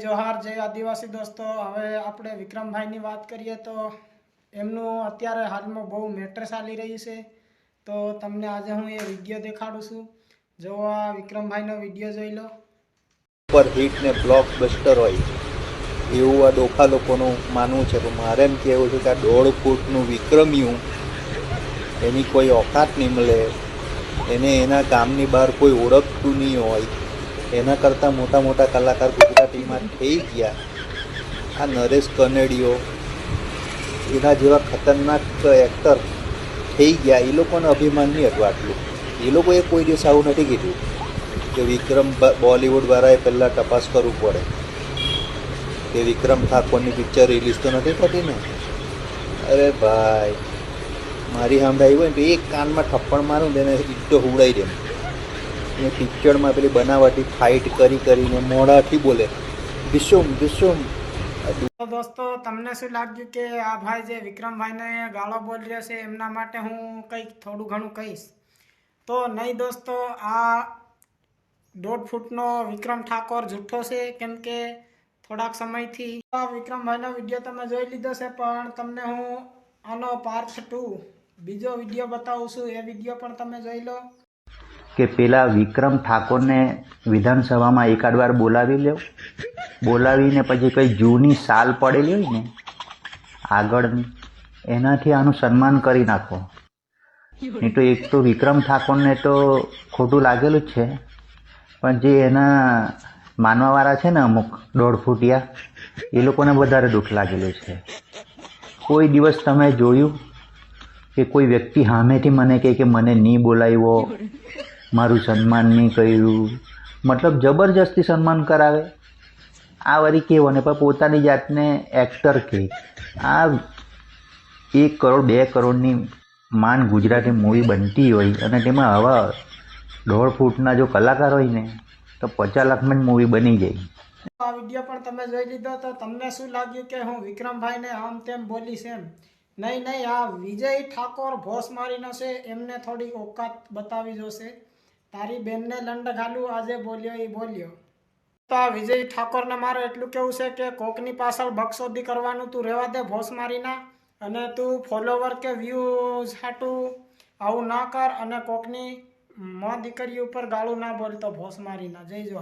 જોહાર, જય આદિવાસી દોસ્તો. હવે આપણે વિક્રમભાઈની વાત કરીએ તો એમનું અત્યારે હાલમાં બહુ મેટર ચાલી રહ્યું છે. તો તમને આજે હું એ વીડિયો દેખાડું છું. જો આ વિક્રમભાઈનો વીડિયો જોઈ લો. પર હિટ ને બ્લોક બસ્ટર હોય. એવું આ ડોખા લોકોનું માનવું છે. તો મારે એમ કહેવું છે કે આ દોઢ ફૂટનું વિક્રમ્યું, એની કોઈ ઓકાત નહીં મળે. એને એના ગામની બહાર કોઈ ઓળખતું નહીં હોય. એના કરતાં મોટા મોટા કલાકાર ગુજરાતીમાં થઈ ગયા. આ નરેશ કનેડિયો એના જેવા ખતરનાક એક્ટર થઈ ગયા. એ લોકોને અભિમાન નહીં હતું આટલું. એ લોકોએ કોઈ દિવસ આવું નથી કીધું કે વિક્રમ બોલિવૂડવાળાએ પહેલાં તપાસ કરવું પડે. કે વિક્રમ ઠાકોરની પિક્ચર રિલીઝ તો નથી થતી ને? અરે ભાઈ, મારી સામે હોય ને તો એક કાનમાં થપ્પડ મારું ને એને ઈટો હુવડાવી દે. એ પિક્ચરમાં પેલી બનાવટી ફાઇટ કરી કરીને મોઢાથી બોલે. વિશુમ વિશુમ દોસ્તો, તમને શું લાગ્યું કે આ ભાઈ જે વિક્રમભાઈને ગાળો બોલી રહ્યો છે, એમના માટે હું કંઈક થોડું ઘણું કહીશ? તો નહીં દોસ્તો, આ દોઢ ફૂટનો વિક્રમ ઠાકોર જૂઠો છે, કેમ કે થોડાક સમયથી આ વિક્રમભાઈનો વીડિયો તમે જોઈ લીધો છે, પણ તમને હું આનો પાર્ટ ટુ બીજો વીડિયો બતાવું છું, એ વીડિયો પણ તમે જોઈ લો. કે પેલા વિક્રમ ઠાકોરને વિધાનસભામાં એકાદ વાર બોલાવી લો બોલાવીને પછી કઈ જૂની સાલ પડેલી હોય ને આગળની એનાથી આનું સન્માન કરી નાખો. નહીં તો એક તો વિક્રમ ઠાકોરને તો ખોટું લાગેલું જ છે. પણ જે એના માનવાવાળા છે ને અમુક દોઢ ફૂટિયા, એ લોકોને વધારે દુઃખ લાગેલું છે. કોઈ દિવસ તમે જોયું કે કોઈ વ્યક્તિ સામેથી મને કહે કે મને નહીં બોલાવ્યો? મારું સન્માન નહીં કર્યું. મતલબ જબરજસ્તી સન્માન કરાવે. આ વળી કેવો? ને પણ પોતાની જાતને એક્ટર કહે આ એક કરોડ, બે કરોડની માન ગુજરાતી મૂવી બનતી હોય અને તેમાં હવા દોઢ ફૂટના જો કલાકાર હોય ને, તો પચાસ લાખમાં જ મૂવી બની જાય. આ વીડિયો પણ તમે જોઈ લીધો તો તમને શું લાગ્યું કે હું વિક્રમભાઈને આમ તેમ બોલીશ એમ? નહીં નહીં, આ વિજય ઠાકોર ભોસ મારીનો છે, એમને થોડી ઓકાત બતાવી જોશે. તારી બેનને લંડ ઘાલું, આજે બોલ્યો એ બોલ્યો. તો આ વિજય ઠાકોરને મારે એટલું કેવું છે કે કોકની પાછળ બક્ષોદી કરવાનું તું રહેવા દે ભોસ મારીના, અને તું ફોલોવર કે વ્યૂઝ હાટું આવું ના કર અને કોકની મા દીકરી ઉપર ગાળું ના બોલતો ભોસ મારીના. જય જો